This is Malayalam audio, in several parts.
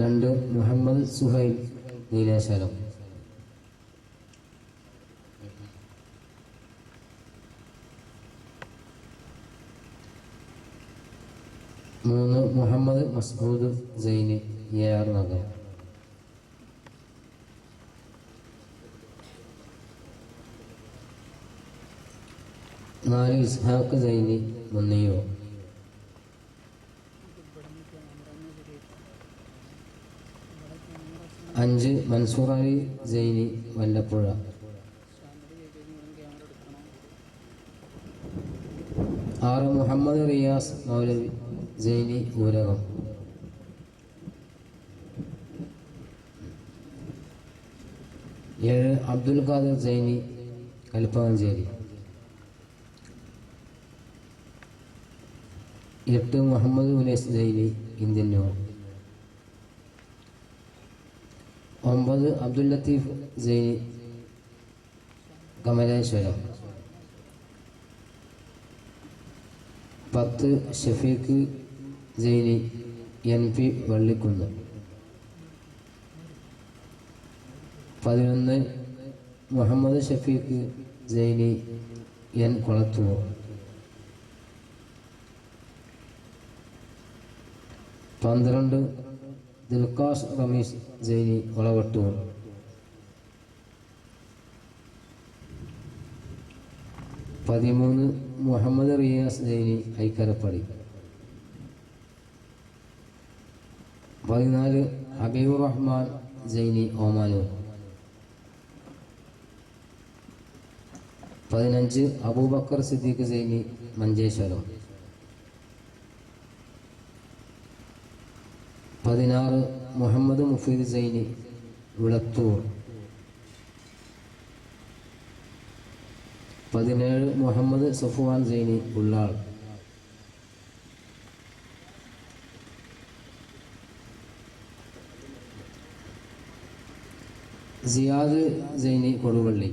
രണ്ട് മുഹമ്മദ് സുഹൈൽ നീലേശ്വരം. മൂന്ന് മുഹമ്മദ് മസ്ഊദ് സൈനി എ ആർ നഗർ. നാല് ഇസ്ഹാഖ് സൈനി മുന്നിയോ അഞ്ച് മൻസൂർ അലി സൈനി വല്ലപ്പുഴ. ആറ് മുഹമ്മദ് റിയാസ് മൗലവി ജൈനി ഊരകം ഏഴ് അബ്ദുൽ ഖാദർ ജൈനി കൽപ്പാഞ്ചേരി എട്ട് മുഹമ്മദ് ഉനേസ് ജൈനി ഇന്ത്യൻ ഒമ്പത് അബ്ദുൽ ലത്തീഫ് സൈനി കമലേശ്വരം പത്ത് ഷഫീഖ് സൈനി എൻ പി വള്ളിക്കുന്ന്. പതിനൊന്ന് മുഹമ്മദ് ഷഫീഖ് സൈനി എൻ കുളത്തൂർ. പന്ത്രണ്ട് ദിൽക്കാസ് റമീസ് സൈനി വളവട്ടൂർ പതിമൂന്ന് മുഹമ്മദ് റിയാസ് സൈനി ഐക്കരപ്പടി പതിനാല് ഹബീബ് റഹ്മാൻ സൈനി ഓമാനൂർ. പതിനഞ്ച് അബൂബക്കർ സിദ്ദീഖ് സൈനി മഞ്ചേശ്വരം. പതിനാറ് മുഹമ്മദ് മുഫീദ് സൈനി വിളത്തൂർ. പതിനേഴ് മുഹമ്മദ് സഫുവാൻ സൈനി ഉള്ളാൾ സിയാദ് സൈനി കൊടുവള്ളി.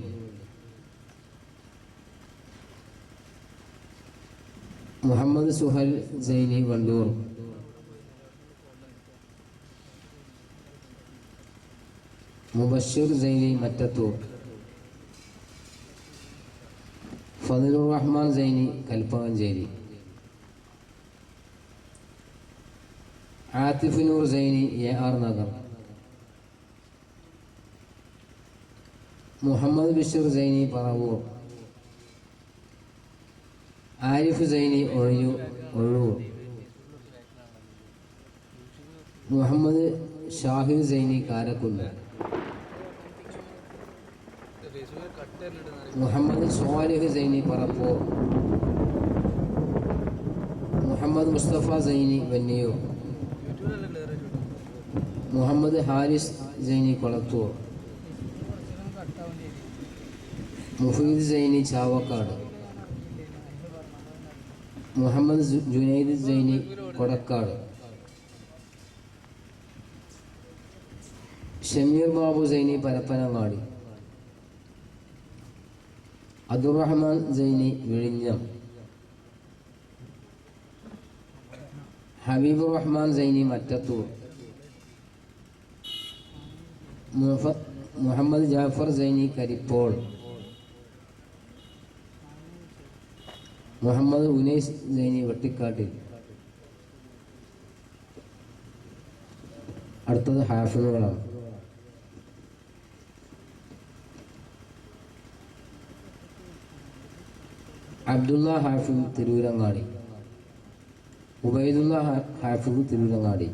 മുഹമ്മദ് സുഹൽ സൈനി വണ്ടൂർ. മുബഷിർ സൈനി മറ്റത്തൂർ ഫതിലുർ റഹ്മാൻ സൈനി കൽപ്പകഞ്ചേരി ആത്തിഫിനൂർ സൈനി എ ആർ നഗർ മുഹമ്മദ് ബഷീർ സൈനി പറവൂർ ആരിഫ് സൈനി ഒഴിയു ഒഴൂർ മുഹമ്മദ് ഷാഹിദ് സൈനി കാരക്കുന്ന് മുഹമ്മദ് സ്വാലിഹ് സൈനി പറപ്പൂർ മുഹമ്മദ് മുസ്തഫ സൈനി വന്നിയൂർ. മുഹമ്മദ് ഹാരിസ് സൈനി കൊളത്തൂർ. മുഫീദ് സൈനി ചാവക്കാട്. മുഹമ്മദ് ജുനൈദ് സൈനി കൊടക്കാട്. ഷമീർ ബാബു സൈനി പരപ്പനങ്ങാടി. അബ്ദുറഹ്മാൻ സൈനി വിഴിഞ്ഞം. ഹബീബ് റഹ്മാൻ സൈനി മറ്റത്തൂർ. മുഹ- മുഹമ്മദ് ജാഫർ സൈനി കരിപ്പോൾ. മുഹമ്മദ് ഉനൈസ് സൈനി വെട്ടിക്കാട്ടിൽ. അടുത്തത് ഹാഫിളുകളാണ് അബ്ദുള്ള ഹാഫിദ് തിരൂരങ്ങാടി ഉബൈദുള്ള ഹാഫിദ് തിരൂരങ്ങാടി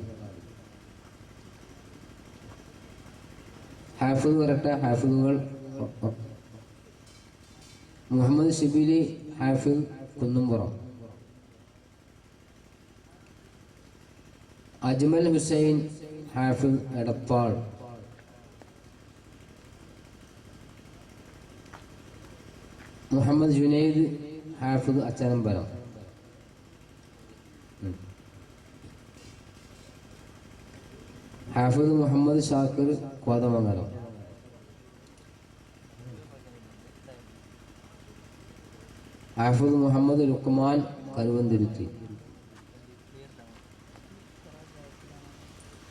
ഹാഫിദ് വരട്ട ഹാഫിദുകൾ. മുഹമ്മദ് ഷിബിലി ഹാഫിദ് കുന്നുംപുറം. അജ്മൽ ഹുസൈൻ ഹാഫിദ് എടപ്പാൾ. മുഹമ്മദ് ജുനൈദ് ഹാഫിദ് അച്ചനമ്പലം. ഹാഫിദ് മുഹമ്മദ് ഷാക്കിർ കോതമംഗലം. ഹാഫിദ് മുഹമ്മദ് ലുക്മാൻ കരുവന്തിരുത്തി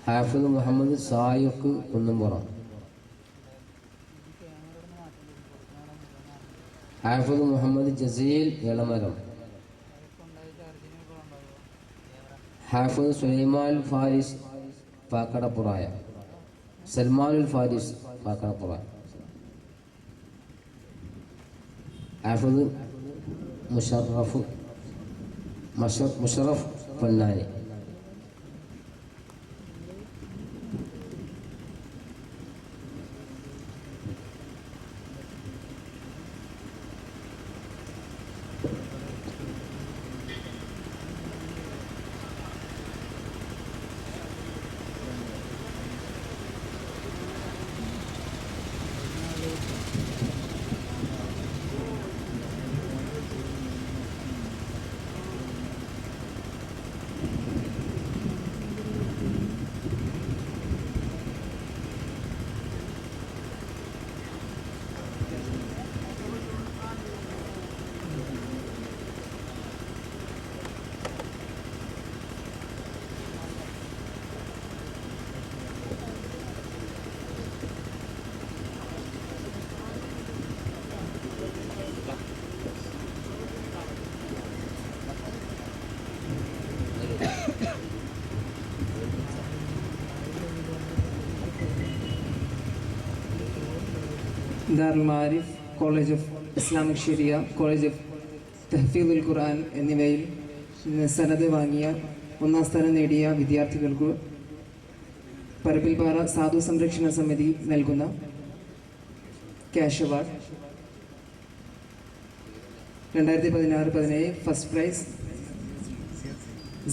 ഹാഫിദ് മുഹമ്മദ് സായുക്ക് കുന്നുംപുറം. ഹാഫിദ് മുഹമ്മദ് ജസീൽ ഇളമരം ഹാഫിദ് സുലൈമാൻ ഫാരിസ് പാക്കടപ്പുറായ. സൽമാനുൽ ഫാരിസ് പാക്കടപ്പുറായ. ഹാഫിദ് Musharaf മഷ- Musharaf Ponnani. Darul Marif college of Islamic Sharia college of Tahfeezul Quran എന്നിവയിൽ സനത് വാങ്ങിയ ഒന്നാം സ്ഥാനം നേടിയ വിദ്യാർത്ഥികൾക്ക് പരപ്പിൽപാറ സാധു സംരക്ഷണ സമിതി നൽകുന്ന ക്യാഷ് അവാർഡ് രണ്ടായിരത്തി പതിനാറ് പതിനേഴ് first prize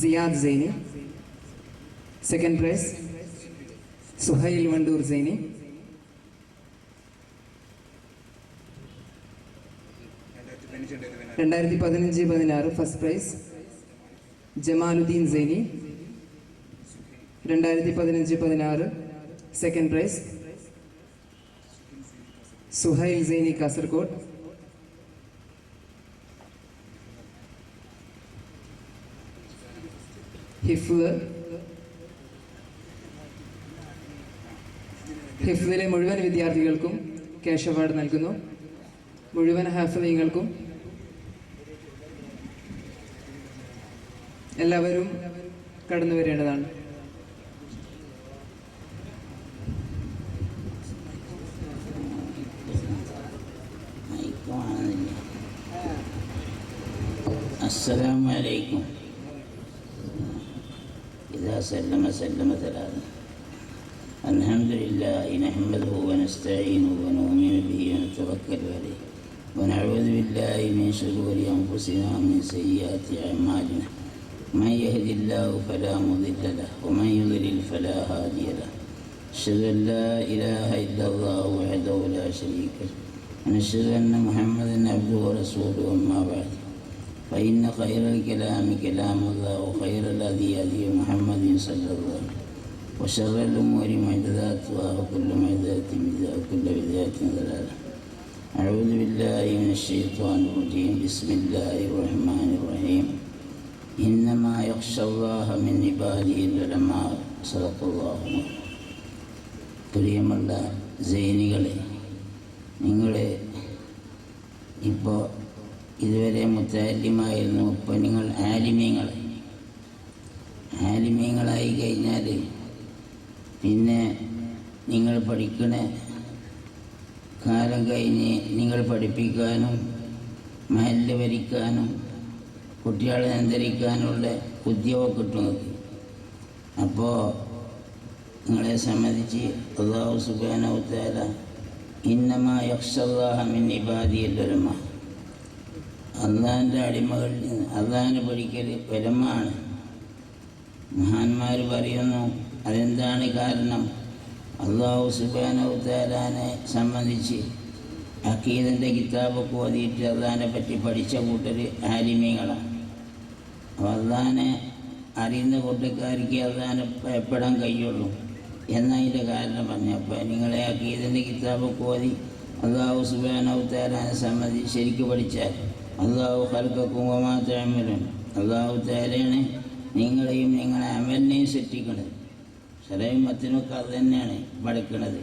Siyad Saini second prize Suhail Wandoor Saini രണ്ടായിരത്തി പതിനഞ്ച് പതിനാറ് ഫസ്റ്റ് പ്രൈസ് ജമാലുദ്ദീൻ സൈനി. രണ്ടായിരത്തി പതിനഞ്ച് പതിനാറ് സെക്കൻഡ് പ്രൈസ് സുഹൈൽ സൈനി കാസർഗോഡ് ഹിഫ് ഹിഫിലെ മുഴുവൻ വിദ്യാർത്ഥികൾക്കും ക്യാഷ് അവാർഡ് നൽകുന്നു. മുഴുവൻ ഹാഫിങ്ങൾക്കും എല്ലാവരും കടന്നു വരേണ്ടതാണ് മയക്കുമാണെന്നില്ല السلام عليكم إذا سلم سلم ثلاثة الحمد لله نحمده ونستعينه ونؤمن به ونتوكل عليه ونعوذ بالله من شرور أنفسنا ومن سيئات أعمالنا من يهد الله فلا مضل له ومن يضلل فلا هادي له. أشهد أن لا إله إلا الله وحده لا شريك له ونشهد أن محمدا عبده ورسوله أما بعد. فإن خير الكلام كلام الله وخير الهدي هدي محمد صلى الله عليه وسلم وشر الأمور محدثاتها وكل محدثة بدعة وكل بدعة ضلالة. أعوذ بالله من الشيطان الرجيم. بسم الله الرحمن الرحيم. إنما يخشى الله من عباده العلماء صدق الله مولانا പ്രിയമുള്ള സൈനികളെ നിങ്ങളെ ഇപ്പോൾ ഇതുവരെ മുത്താലിമായിരുന്നു ഇപ്പോൾ നിങ്ങൾ ആലിമീങ്ങളെ ആലിമീങ്ങളായി കഴിഞ്ഞാൽ പിന്നെ നിങ്ങൾ പഠിക്കണ കാലം കഴിഞ്ഞ് നിങ്ങൾ പഠിപ്പിക്കാനും മഹല് ഭരിക്കാനും കുട്ടികളെ നിയന്ത്രിക്കാനുള്ള ബുദ്ധിയോ കിട്ടും നിങ്ങൾക്ക് അപ്പോൾ നിങ്ങളെ സംബന്ധിച്ച് അള്ളാഹു സുബാനവുത്താല ഇന്നമാ യക്ഷല്ലാഹമിൻ ഇബാദിയല്ലൊരുമ അള്ളാഹിന്റെ അടിമകളിൽ നിന്ന് അള്ളാഹിനെ പഠിക്കൽ വലമാണ് മഹാന്മാർ പറയുന്നു അതെന്താണ് കാരണം? അള്ളാഹു സുബാനവുത്താലാനെ സംബന്ധിച്ച് അക്കീദിന്റെ കിതാബൊക്കെ ഓതിയിട്ട് അള്ളാഹിനെ പറ്റി പഠിച്ച കൂട്ടർ ആലിമീങ്ങളാണ്. അള്ളാഹിനെ അറിയുന്ന കൂട്ടക്കാർക്ക് അള്ളാഹിനെ എപ്പോഴും കഴിയുള്ളൂ. എന്നതിന്റെ കാരണം പറഞ്ഞു അപ്പോൾ നിങ്ങളെ ആ ഗീതന്റെ കിതാബ് കോതി അള്ളാഹു സുബാനവുത്താലാനെ സംബന്ധിച്ച് ശരിക്കും പഠിച്ചാൽ അള്ളാഹു ഹൽക്കും ഒമാത്തമലും അള്ളാഹു തേരാണ് നിങ്ങളെയും നിങ്ങളെ അമലിനെയും സൃഷ്ടിക്കുന്നത് ചിലയും മത്തിനൊക്കെ അത് തന്നെയാണ് പഠിക്കണത്.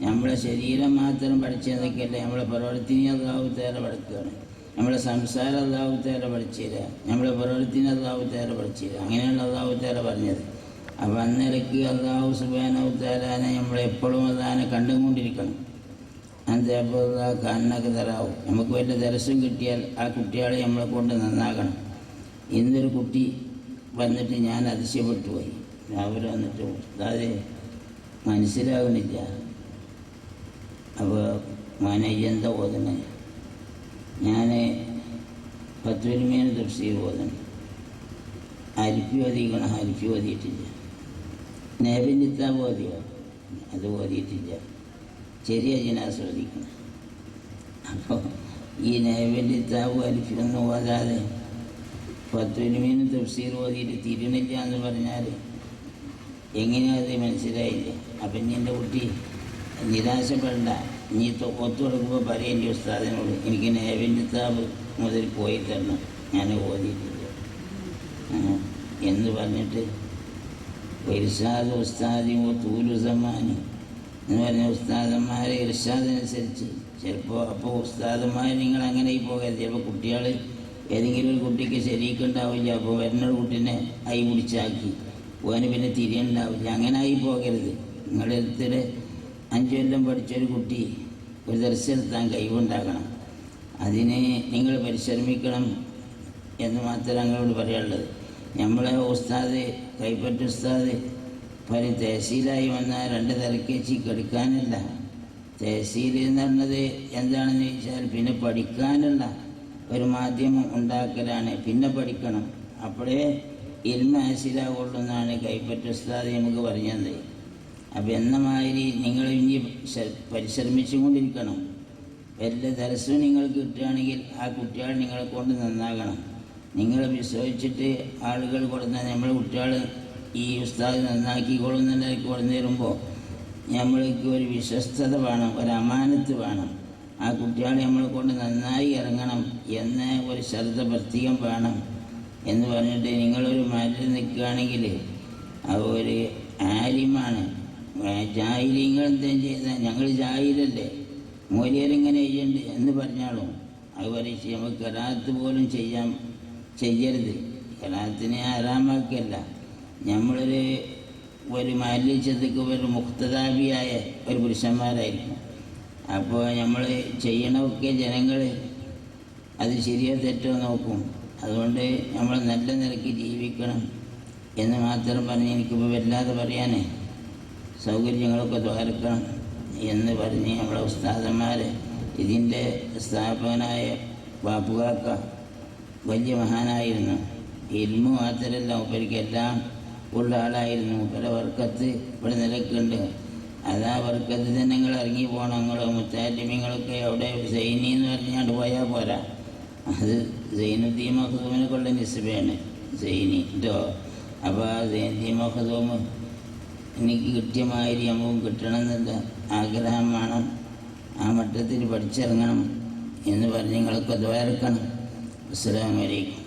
നമ്മളെ ശരീരം മാത്രം പഠിച്ചതൊക്കെയല്ലേ നമ്മളെ പ്രവർത്തിനെ അള്ളാഹു അതാവത്തേറെ പഠിക്കുകയാണ്. നമ്മളെ സംസാരം അള്ളാഹുത്തേറെ പഠിച്ചില്ല നമ്മളെ പ്രവൃത്തിന് അള്ളാഹുത്തേറെ പഠിച്ചില്ല അങ്ങനെയുള്ള അള്ളാഹുത്തേറെ പറഞ്ഞത്. അപ്പം അന്നേരക്ക് അള്ളാഹു സുബാനവത്താലാനെ നമ്മളെപ്പോഴും അതാനെ കണ്ടുകൊണ്ടിരിക്കണം. അതേപോലെ കണ്ണൊക്കെ തരാവും. നമുക്ക് വല്ല ദർശനം കിട്ടിയാൽ ആ കുട്ടികളെ നമ്മളെ കൊണ്ട് നന്നാക്കണം. ഇന്നൊരു കുട്ടി വന്നിട്ട് ഞാൻ അതിശയപ്പെട്ടു പോയി. രാവിലെ വന്നിട്ട് അതെ മനസ്സിലാകുന്നില്ല അപ്പോൾ മോനെ എന്താ ഓതണേ ഞാൻ പത്തുവരുമേന തഫ്സീർ ഓതണം അരിപ്പി ഓതിക്കണം അരിപ്പി ഓതിയിട്ടില്ല. നേബിനിത്താബ് ഓതിയോ അത് ഓതിയിട്ടില്ല. ചെറിയ ജിനാസ് ഓതിക്കണം. അപ്പോൾ ഈ നേബിനിത്താബ് അരിഫിയൊന്നും ഓതാതെ പത്തുവരുമേനും തഫ്സീർ ഓതിയിട്ട് തിരുന്നില്ല എന്ന് പറഞ്ഞാൽ എങ്ങനെയാ അത് മനസ്സിലായില്ല. അപ്പം എന്റെ കുട്ടി നിരാശപ്പെടണ്ട. നീ ഒത്തു കൊടുക്കുമ്പോൾ എന്റെ ഉസ്താദിനോട് എനിക്ക് നേവിന്റെ താബ് മുതൽ പോയി തരണം. ഞാൻ ഓതിയിട്ടില്ല. എന്ന് പറഞ്ഞിട്ട് ഇർഷാദ് ഉസ്താദിമോ തൂലു സമാനി എന്ന് പറഞ്ഞ ഉസ്താദന്മാരെ ഇർഷാദിനനുസരിച്ച് ചിലപ്പോൾ അപ്പോൾ ഉസ്താദന്മാർ നിങ്ങൾ അങ്ങനെ പോകരുത്. ചിലപ്പോൾ കുട്ടികൾ ഏതെങ്കിലും ഒരു കുട്ടിക്ക് ശരിക്കുണ്ടാവില്ല അപ്പോൾ വരുന്നൊരു കുട്ടീനെ അയി പിടിച്ചാക്കി. ഓന് പിന്നെ തിരിയുണ്ടാവില്ല. അങ്ങനെ ആയി പോകരുത്. നിങ്ങളുടെ അഞ്ചു കൊല്ലം പഠിച്ചൊരു കുട്ടി ഒരു ദർശനത്താൻ കഴിവുണ്ടാക്കണം അതിന് നിങ്ങൾ പരിശ്രമിക്കണം എന്ന് മാത്രമേ ഞങ്ങളോട് പറയാനുള്ളത്. നമ്മളെ ഉസ്താദ് കൈപ്പറ്റ ഉസ്താദ് പല തഹസീലായി വന്നാൽ രണ്ട് തലക്കേച്ചി കെടുക്കാനല്ല. തഹസീൽ എന്ന് പറഞ്ഞത് എന്താണെന്ന് ചോദിച്ചാൽ പിന്നെ പഠിക്കാനുള്ള ഒരു മാധ്യമം ഉണ്ടാക്കലാണ്. പിന്നെ പഠിക്കണം. അപ്പോഴേ ഇൽമ ഹാസിലാവുള്ളൂ എന്നാണ് കൈപ്പറ്റ ഉസ്താദ് നമുക്ക് പറഞ്ഞത് അപ്പം എന്ന മാതിരി നിങ്ങൾ ഇനി പരിശ്രമിച്ചുകൊണ്ടിരിക്കണം. വല്ല ദർശനം നിങ്ങൾക്ക് കിട്ടുകയാണെങ്കിൽ ആ കുട്ടികൾ നിങ്ങളെ കൊണ്ട് നന്നാകണം. നിങ്ങൾ വിശ്വസിച്ചിട്ട് ആളുകൾ കൊടുന്ന നമ്മൾ കുട്ടികൾ ഈ ഉസ്താദ് നന്നാക്കി കൊള്ളുന്നുണ്ടായി കൊടുന്നു തരുമ്പോൾ നമ്മൾക്ക് ഒരു വിശ്വസ്തത വേണം ഒരു അമാനത്ത് വേണം. ആ കുട്ടികളെ നമ്മളെ കൊണ്ട് നന്നായി ഇറങ്ങണം എന്ന ഒരു ശ്രദ്ധ പ്രത്യേകം വേണം എന്ന് പറഞ്ഞിട്ട് നിങ്ങളൊരു മരത്തിൽ നിൽക്കുകയാണെങ്കിൽ അവർ ആലിമാണ്. ജാഹിലിങ്ങൾ എന്താ ചെയ്ത ഞങ്ങൾ ജാഹിലല്ലേ? മൂലിയരിങ്ങനെ ചെയ്യണ്ട് എന്ന് പറഞ്ഞാലും അതുപോലെ നമുക്ക് പോലും ചെയ്യാം ചെയ്യരുത്. കരാത്തിനെ ആരാമാക്കല്ല. നമ്മളൊരു ഒരു മാലിന്യച്ചതക്ക് ഒരു മുക്തതാപിയായ ഒരു പുരുഷന്മാരായിരിക്കും. അപ്പോൾ നമ്മൾ ചെയ്യണമൊക്കെ ജനങ്ങൾ അത് ശരിയോ തെറ്റോ നോക്കും. അതുകൊണ്ട് നമ്മൾ നല്ല നിലയ്ക്ക് ജീവിക്കണം എന്ന് മാത്രം പറഞ്ഞ് എനിക്കിപ്പോൾ വല്ലാതെ പറയാനേ. സൗകര്യങ്ങളൊക്കെ ദ്വാരക്കണം എന്ന് പറഞ്ഞ് നമ്മളെ ഉസ്താദന്മാർ ഇതിന്റെ സ്ഥാപകനായ ബാപ്പുകാക്ക വലിയ മഹാനായിരുന്നു. ഇൽമു മാത്രമല്ല മൂപ്പരിക്കെല്ലാം ഉള്ള ആളായിരുന്നു. പല വർക്കത്ത് ഇവിടെ നിലക്കുണ്ട്. അതാ വർക്കത്ത് തന്നെ നിങ്ങൾ ഇറങ്ങി പോകണം നിങ്ങൾ മുത്താലിമ്യങ്ങളൊക്കെ അവിടെ സൈനി എന്ന് പറഞ്ഞാണ്ട് പോയാൽ പോരാ. അത് സൈനുദ്ദീൻ മഹദൂമിനെ കൊള്ള നിസ്ബയാണ് സൈനി. കേട്ടോ അപ്പോൾ ആ സൈനുദ്ദീൻ മഹദൂം എനിക്ക് ഒരു യമവും കിട്ടണമെന്നുള്ള ആഗ്രഹം വേണം ആ മട്ടത്തിൽ പഠിച്ചിറങ്ങണം എന്ന് പറഞ്ഞ് നിങ്ങളൊക്കെ ദ്വാരക്കണം അസ്സലാമലൈക്കും